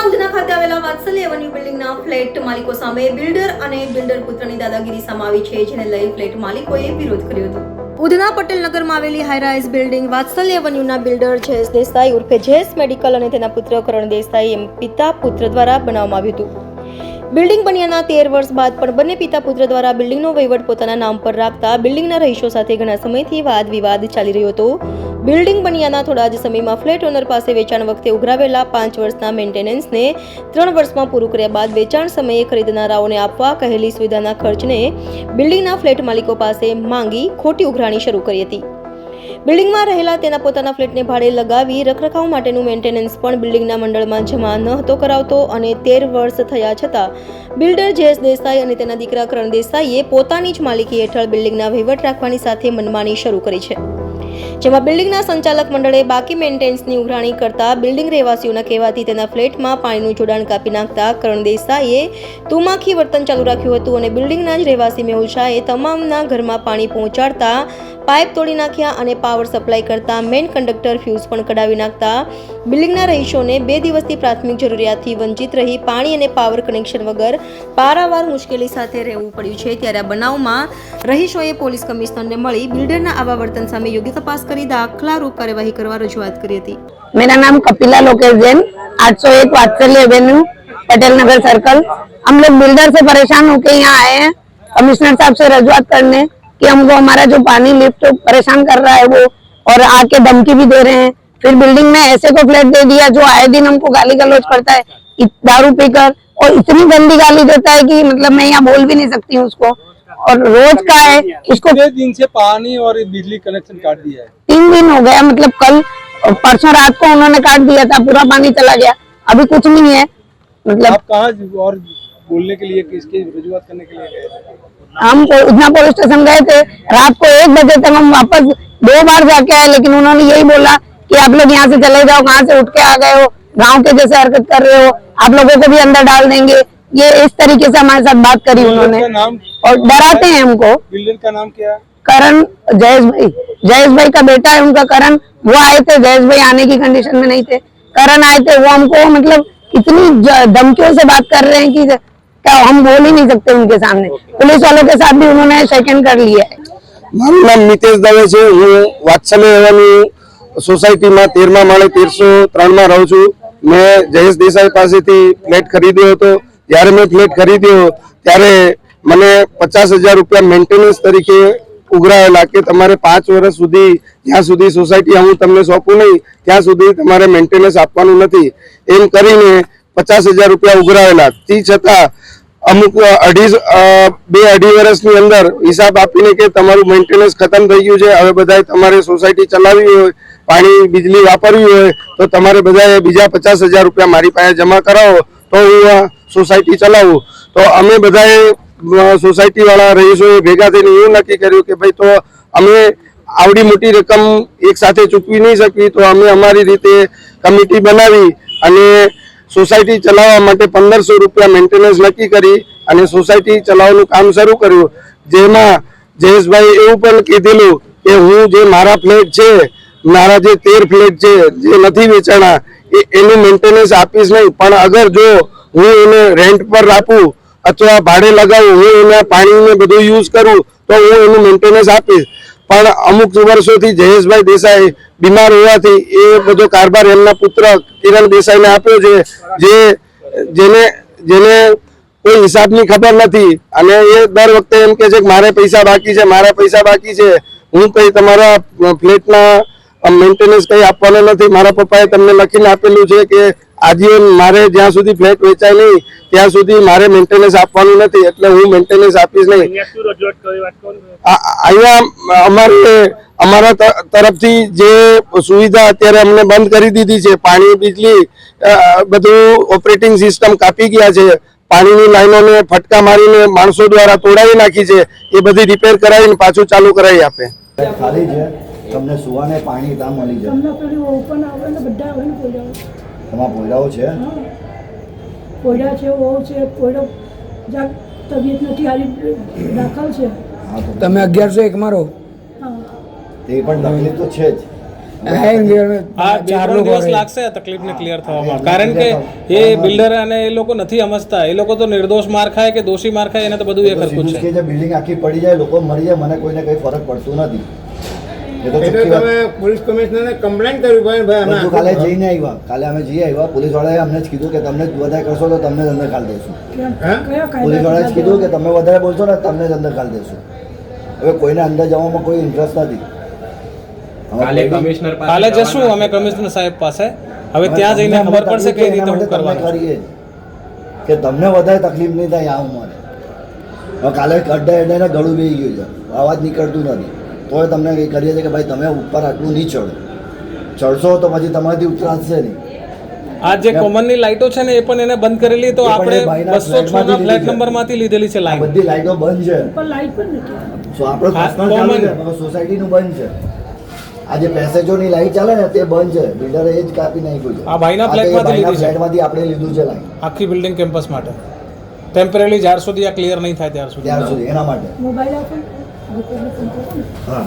સુરતના ખાતે આવેલા વાત્સલ્ય એવન્યુ બિલ્ડિંગના ફ્લેટ માલિકો સામે બિલ્ડર અને બિલ્ડર પુત્રની દાદાગીરી સમાવી છે, જેને લઈ ફ્લેટ માલિકોએ વિરોધ કર્યો હતો. ઉધના પટેલ નગરમાં આવેલી હાઈરાઇઝ બિલ્ડિંગ વાત્સલ્ય એવન્યુના બિલ્ડર જયેશ દેસાઈ ઉર્ફે જયેશ મેડિકલ અને તેના પુત્ર કરણ દેસાઈ એમ પિતા પુત્ર દ્વારા બનાવવામાં આવ્યું હતું. બિલ્ડિંગ બન્યાના તેર વર્ષ બાદ પણ બંને પિતા પુત્ર દ્વારા બિલ્ડિંગનો વહીવટ પોતાના નામ પર રાખતા બિલ્ડિંગના રહીશો સાથે ઘણા સમયથી વાદ વિવાદ ચાલી રહ્યો હતો. બિલ્ડિંગ બન્યાના થોડા જ સમયમાં ફ્લેટ ઓનર પાસે વેચાણ વખતે ઉઘરાવેલા પાંચ વર્ષના મેન્ટેનન્સને ત્રણ વર્ષમાં પૂરું કર્યા બાદ વેચાણ સમયે ખરીદનારાઓને આપવા કહેલી સુવિધાના ખર્ચને બિલ્ડિંગના ફ્લેટ માલિકો પાસે માંગી ખોટી ઉઘરાણી શરૂ કરી હતી. બિલ્ડિંગમાં રહેલા તેના પોતાના ફ્લેટને ભાડે લગાવી રખરખાવ માટેનું મેન્ટેનન્સ પણ બિલ્ડિંગના મંડળમાં જમા ન હતો કરાવતો અને તેર વર્ષ થયા છતાં બિલ્ડર જયેશ દેસાઈ અને તેના દીકરા કરણ દેસાઈએ પોતાની જ માલિકી હેઠળ બિલ્ડિંગના વહીવટ રાખવાની સાથે મનમાની શરૂ કરી છે. જેમાં બિલ્ડિંગના સંચાલક મંડળે બાકી મેન્ટેનન્સની ઉઘરાણી કરતા બિલ્ડિંગ રહેવાસીઓના કહેવાથી તેના ફ્લેટમાં પાણીનું જોડાણ કાપી નાખતા કરણ દેસાઈએ તુમાખી વર્તન ચાલુ રાખ્યું હતું અને બિલ્ડિંગના જ રહેવાસી મેહુલ શાહે તમામના ઘરમાં પાણી પહોંચાડતા પાઇપ તોડી નાખ્યા અને પાવર સપ્લાય કરતા મેઇન કંડક્ટર ફ્યુઝ પણ કઢાવી નાખતા બિલ્ડિંગના રહીશોને બે દિવસથી પ્રાથમિક જરૂરિયાતથી વંચિત રહી પાણી અને પાવર કનેક્શન વગર પારાવાર મુશ્કેલી સાથે રહેવું પડ્યું છે. ત્યારે આ બનાવમાં રહીશોએ પોલીસ કમિશનરને મળી બિલ્ડરના આવા વર્તન સામે યોગ્ય તપાસ કરી દાખલારૂપ કાર્યવાહી કરવા રજૂઆત કરી હતી मेरा नाम कपिला लोकेश जैन 801 वात्सल्य एवेन्यू पटेल नगर सर्कल हम लोग बिल्डर से परेशान होके यहाँ आए हैं कमिश्नर साहब से रजूआत करने कि हमको हमारा जो पानी लिफ्ट परेशान कर रहा है वो और आके धमकी भी दे रहे हैं फिर बिल्डिंग में ऐसे को फ्लैट दे दिया जो आए दिन हमको गाली गलौज करता है इत- दारू पीकर और इतनी गंदी गाली देता है कि मतलब मैं यहाँ बोल भी नहीं सकती हूँ उसको और रोज का है इसको दिन से पानी और बिजली कनेक्शन काट दिया है? तीन दिन हो गया मतलब कल परसों रात को उन्होंने काट दिया था पूरा पानी चला गया। अभी कुछ नहीं है मतलब आप कहाँ और बोलने के लिए किसकी रजूआत करने के लिए गए हम उधना पुलिस स्टेशन गए थे रात को एक बजे तक हम वापस दो बार जाके आए लेकिन उन्होंने यही बोला कि आप लोग यहाँ से चले जाओ कहाँ से उठ के आ गए हो गाँव के जैसे हरकत कर रहे हो आप लोगों को भी अंदर डाल देंगे। ये इस तरीके से हमारे साथ बात करी उन्होंने बिल्डर का नाम और डराते हैं हमको बिल्डर का नाम क्या है करण जयेश भाई जयेश भाई का बेटा है उनका करण वो आए थे जयेश भाई आने की कंडीशन में नहीं थे करण आए थे वो हमको मतलब इतनी ज- धमकियों से बात कर रहे हैं कि क्या हम बोल ही नहीं सकते उनके सामने पुलिस वालों के साथ भी उन्होंने सेकंड कर लिया है મારું નામ મિતેશ દવે છે હું વાત્સલ્ય એવન્યુ સોસાયટીમાં તેરમા માળે તેરસો ત્રણમાં રહું છું મેં જયેશ દેસાઈ પાસેથી ફ્લેટ ખરીદ્યો હતો જ્યારે મેં ફ્લેટ ખરીદ્યો. ત્યારે મને પચાસ હજાર રૂપિયા મેન્ટેનન્સ તરીકે ઉઘરાયેલા કે તમારે પાંચ વર્ષ સુધી જ્યાં સુધી સોસાયટી હું તમને સોંપું નહીં, ત્યાં સુધી તમારે મેન્ટેનન્સ આપવાનું નથી. એમ કરીને પચાસ હજાર રૂપિયા ઉઘરાવેલા તે છતાં અમુક અઢી બે અઢી વર્ષની અંદર હિસાબ આપીને કે તમારું મેન્ટેનન્સ ખતમ થઈ ગયું છે, હવે બધાએ તમારે સોસાયટી ચલાવવી હોય, પાણી બીજલી વાપરવી હોય, તો તમારે બધાએ બીજા પચાસ હજાર રૂપિયા મારી પાસે જમા કરાવો. તો હું સોસાયટી ચલાવવું તો અમે બધાએ સોસાયટી વાળા રહીશોએ ભેગા થઈને એવું નક્કી કર્યું કે ભાઈ તો અમે આવડી મોટી રકમ એક સાથે ચૂકવી નહીં શકવી, તો અમે અમારી રીતે કમિટી બનાવી અને સોસાયટી ચલાવવા માટે પંદરસો રૂપિયા મેન્ટેનન્સ નક્કી કરી અને સોસાયટી ચલાવવાનું કામ શરૂ કર્યું. જેમાં જયેશભાઈ એવું પણ કીધેલું કે હું જે મારા ફ્લેટ છે, મારા જે તેર ફ્લેટ છે, જે નથી વેચાણા, એ એનું મેન્ટેનન્સ આપીશ નહીં. પણ અગર જો હું એને રેન્ટ પર આપું અથવા ભાડે લગાવું, હું એના પાણીને બધું યુઝ કરું, તો હું એનું મેન્ટેનન્સ આપીશ. પણ અમુક વર્ષોથી જયેશભાઈ દેસાઈ બીમાર હોવાથી એ બધો કારભાર એમના પુત્ર કિરણ દેસાઈને આપ્યો છે, જે, જેને જેને કોઈ હિસાબની ખબર નથી. અને એ દર વખતે એમ કે છે કે મારે પૈસા બાકી છે, મારા પૈસા બાકી છે. હું કઈ તમારા ફ્લેટના મેન્ટેનન્સ કઈ આપવાનો નથી. મારા પપ્પાએ તમને લખીને આપેલું છે કે આજીવન મારે જ્યાં સુધી ફ્લેટ વેચાય નહીં ત્યાં સુધી મારે મેન્ટેનન્સ આપવાનું નથી. એટલે હું મેન્ટેનન્સ આપીશ નહીં. આ- અહીંયા અમારે અમારા તરફથી જે સુવિધા અત્યારે અમને બંધ કરી દીધી છે પાણી બીજલી બધું ઓપરેટિંગ સિસ્ટમ કાપી ગયા છે. પાણીની લાઈનોને ફટકા મારીને માણસો દ્વારા તોડાવી નાખી છે. એ બધી રિપેર કરાવીને પાછું ચાલુ કરાવી આપે. ખાલી છે. તમને સુવાને પાણી ત્યાં મળી જાય. તમને પેલું ઓપન આવે ને બધા આવે ને પોયડા તમારા પોયરાઓ છે? પોયડા છે વહુ છે પોયડો જરાક તબિયત નથી હારી દાખલ છે. તમે અગિયારસો એક મારો એ તે પણ તકલીફ તો છે જ. લાગશે તકલીફને ક્લિયર થવામાં. કારણ કે એ બિલ્ડર અને એ લોકો નથી સમજતા. એ લોકો તો નિર્દોષ માર ખાય કે દોષી માર ખાય એને તો બધું એ જ છે. કે જે બિલ્ડિંગ આખી પડી જાય લોકો મરી જાય મને કોઈને કઈ ફરક પડતું નથી. એટલે તમે પોલીસ કમિશનરને કમ્પ્લેન કરવી પડે ભાઈ અમે કાલે જઈને આવ્યા કાલે અમે જઈ આવ્યા પોલીસ વાળાએ અમને જ કીધું કે તમને વધારે કરશો તો તમને જ અંદર ખાલી દેશું કેમ? હા? કયા પોલીસ વાળાએ જ કીધું કે તમે વધારે બોલશો ને તમને જ અંદર ખાલી દેશું હવે કોઈને અંદર જવામાં કોઈ ઇન્ટરેસ્ટ નથી. કાલે જશું અમે કમિશનર સાહેબ પાસે. હવે ત્યાં જઈને ખબર પડશે કઈ રીતે હું કરવાનું કરીએ. કે તમને વધારે તકલીફ નહીં થાય આ ઉંમરે. હવે કાલે અડ્ડા અડ્ડાને ગળું બેસી ગયું છે. અવાજ નીકળતું નથી. તોય તમને કંઈ કરીએ છીએ કે ભાઈ તમે ઉપર આટલું નહીં ચડો. ચડશો તો પછી તમારાથી ઉતરાશે નહીં. આ જે કોમનની લાઈટો છે ને એ પણ એને બંધ કરેલી તો આપણે એ બસો છ ના ફ્લેટ નંબરમાંથી લીધેલી છે આ લાઈટ બધી લાઈટો બંધ છે. પર લાઈટ પણ નથી. સો આપણો. છે સોસાયટીનું બંધ છે. આ જે પેસેજોની લાઈટ ચાલે ને તે બંધ છે. બિલ્ડરે એ જ કાપી નાખ્યું છે. આ ભાઈના એ ફ્લેટમાંથી લીધી છે. ફ્લેટમાંથી આપણે લીધું છે લાઈટ. આખી બિલ્ડિંગ કેમ્પસ માટે. ટેમ્પરરી જ્યાર સુધી આ ક્લિયર નહીં થાય ત્યાર સુધી. ત્યાર સુધી એના માટે. મોબાઈલ આપો. લોકોને ફોન કરો ને હા